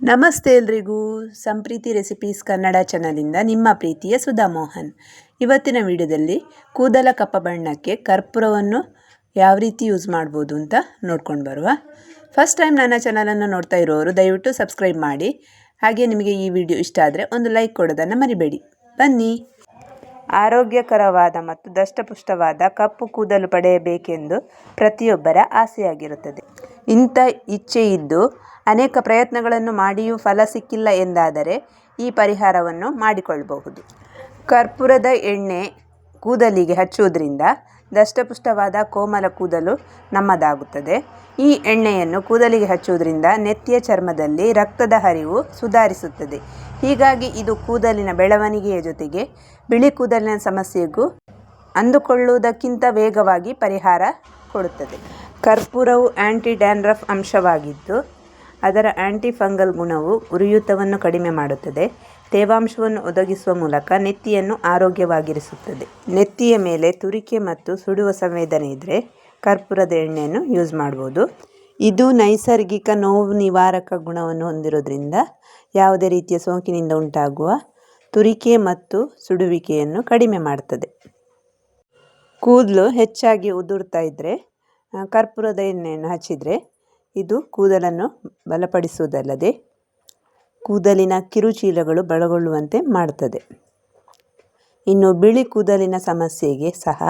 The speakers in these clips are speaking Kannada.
ನಮಸ್ತೆ ಎಲ್ರಿಗೂ. ಸಂಪ್ರೀತಿ ರೆಸಿಪೀಸ್ ಕನ್ನಡ ಚಾನಲಿಂದ ನಿಮ್ಮ ಪ್ರೀತಿಯ ಸುಧಾ ಮೋಹನ್. ಇವತ್ತಿನ ವಿಡಿಯೋದಲ್ಲಿ ಕೂದಲ ಕಪ್ಪ ಬಣ್ಣಕ್ಕೆ ಕರ್ಪೂರವನ್ನು ಯಾವ ರೀತಿ ಯೂಸ್ ಮಾಡ್ಬೋದು ಅಂತ ನೋಡ್ಕೊಂಡು ಬರುವ. ಫಸ್ಟ್ ಟೈಮ್ ನನ್ನ ಚಾನಲನ್ನು ನೋಡ್ತಾ ಇರೋರು, ದಯವಿಟ್ಟು ಸಬ್ಸ್ಕ್ರೈಬ್ ಮಾಡಿ. ಹಾಗೆ ನಿಮಗೆ ಈ ವಿಡಿಯೋ ಇಷ್ಟ ಆದರೆ ಒಂದು ಲೈಕ್ ಕೊಡೋದನ್ನು ಮರಿಬೇಡಿ. ಬನ್ನಿ. ಆರೋಗ್ಯಕರವಾದ ಮತ್ತು ದಷ್ಟಪುಷ್ಟವಾದ ಕಪ್ಪು ಕೂದಲು ಪಡೆಯಬೇಕೆಂದು ಪ್ರತಿಯೊಬ್ಬರ ಆಸೆಯಾಗಿರುತ್ತದೆ. ಇಂಥ ಇಚ್ಛೆ ಇದ್ದು ಅನೇಕ ಪ್ರಯತ್ನಗಳನ್ನು ಮಾಡಿಯೂ ಫಲ ಸಿಕ್ಕಿಲ್ಲ ಎಂದಾದರೆ ಈ ಪರಿಹಾರವನ್ನು ಮಾಡಿಕೊಳ್ಳಬಹುದು. ಕರ್ಪೂರದ ಎಣ್ಣೆ ಕೂದಲಿಗೆ ಹಚ್ಚುವುದರಿಂದ ದಷ್ಟಪುಷ್ಟವಾದ ಕೋಮಲ ಕೂದಲು ನಮ್ಮದಾಗುತ್ತದೆ. ಈ ಎಣ್ಣೆಯನ್ನು ಕೂದಲಿಗೆ ಹಚ್ಚುವುದರಿಂದ ನೆತ್ತಿಯ ಚರ್ಮದಲ್ಲಿ ರಕ್ತದ ಹರಿವು ಸುಧಾರಿಸುತ್ತದೆ. ಹೀಗಾಗಿ ಇದು ಕೂದಲಿನ ಬೆಳವಣಿಗೆಯ ಜೊತೆಗೆ ಬಿಳಿ ಕೂದಲಿನ ಸಮಸ್ಯೆಗೂ ಅಂದುಕೊಳ್ಳುವುದಕ್ಕಿಂತ ವೇಗವಾಗಿ ಪರಿಹಾರ ಕೊಡುತ್ತದೆ. ಕರ್ಪೂರವು ಆ್ಯಂಟಿ ಡ್ಯಾಂಡ್ರಫ್ ಅಂಶವಾಗಿದ್ದು, ಅದರ ಆ್ಯಂಟಿ ಫಂಗಲ್ ಗುಣವು ಉರಿಯೂತವನ್ನು ಕಡಿಮೆ ಮಾಡುತ್ತದೆ. ತೇವಾಂಶವನ್ನು ಒದಗಿಸುವ ಮೂಲಕ ನೆತ್ತಿಯನ್ನು ಆರೋಗ್ಯವಾಗಿರಿಸುತ್ತದೆ. ನೆತ್ತಿಯ ಮೇಲೆ ತುರಿಕೆ ಮತ್ತು ಸುಡುವ ಸಂವೇದನೆ ಇದ್ದರೆ ಕರ್ಪೂರದ ಎಣ್ಣೆಯನ್ನು ಯೂಸ್ ಮಾಡ್ಬೋದು. ಇದು ನೈಸರ್ಗಿಕ ನೋವು ನಿವಾರಕ ಗುಣವನ್ನು ಹೊಂದಿರೋದ್ರಿಂದ ಯಾವುದೇ ರೀತಿಯ ಸೋಂಕಿನಿಂದ ಉಂಟಾಗುವ ತುರಿಕೆ ಮತ್ತು ಸುಡುವಿಕೆಯನ್ನು ಕಡಿಮೆ ಮಾಡ್ತದೆ. ಕೂದಲು ಹೆಚ್ಚಾಗಿ ಉದುರ್ತಾ ಇದ್ದರೆ ಕರ್ಪೂರದ ಎಣ್ಣೆಯನ್ನು ಹಚ್ಚಿದರೆ ಇದು ಕೂದಲನ್ನು ಬಲಪಡಿಸುವುದಲ್ಲದೆ ಕೂದಲಿನ ಕಿರುಚೀಲಗಳು ಬಲಗೊಳ್ಳುವಂತೆ ಮಾಡುತ್ತದೆ ಇನ್ನು ಬಿಳಿ ಕೂದಲಿನ ಸಮಸ್ಯೆಗೆ ಸಹ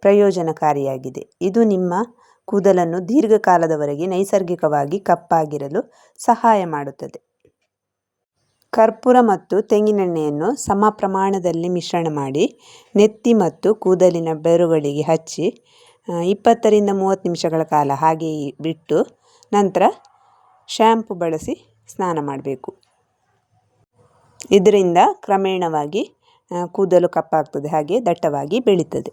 ಪ್ರಯೋಜನಕಾರಿಯಾಗಿದೆ. ಇದು ನಿಮ್ಮ ಕೂದಲನ್ನು ದೀರ್ಘಕಾಲದವರೆಗೆ ನೈಸರ್ಗಿಕವಾಗಿ ಕಪ್ಪಾಗಿರಲು ಸಹಾಯ ಮಾಡುತ್ತದೆ. ಕರ್ಪೂರ ಮತ್ತು ತೆಂಗಿನೆಣ್ಣೆಯನ್ನು ಸಮ ಪ್ರಮಾಣದಲ್ಲಿ ಮಿಶ್ರಣ ಮಾಡಿ, ನೆತ್ತಿ ಮತ್ತು ಕೂದಲಿನ ಬೆರುಗಳಿಗೆ ಹಚ್ಚಿ ಇಪ್ಪತ್ತರಿಂದ ಮೂವತ್ತು ನಿಮಿಷಗಳ ಕಾಲ ಹಾಗೆ ಬಿಟ್ಟು ನಂತರ ಶ್ಯಾಂಪು ಬಳಸಿ ಸ್ನಾನ ಮಾಡಬೇಕು. ಇದರಿಂದ ಕ್ರಮೇಣವಾಗಿ ಕೂದಲು ಕಪ್ಪಾಗ್ತದೆ, ಹಾಗೆ ದಟ್ಟವಾಗಿ ಬೆಳೀತದೆ.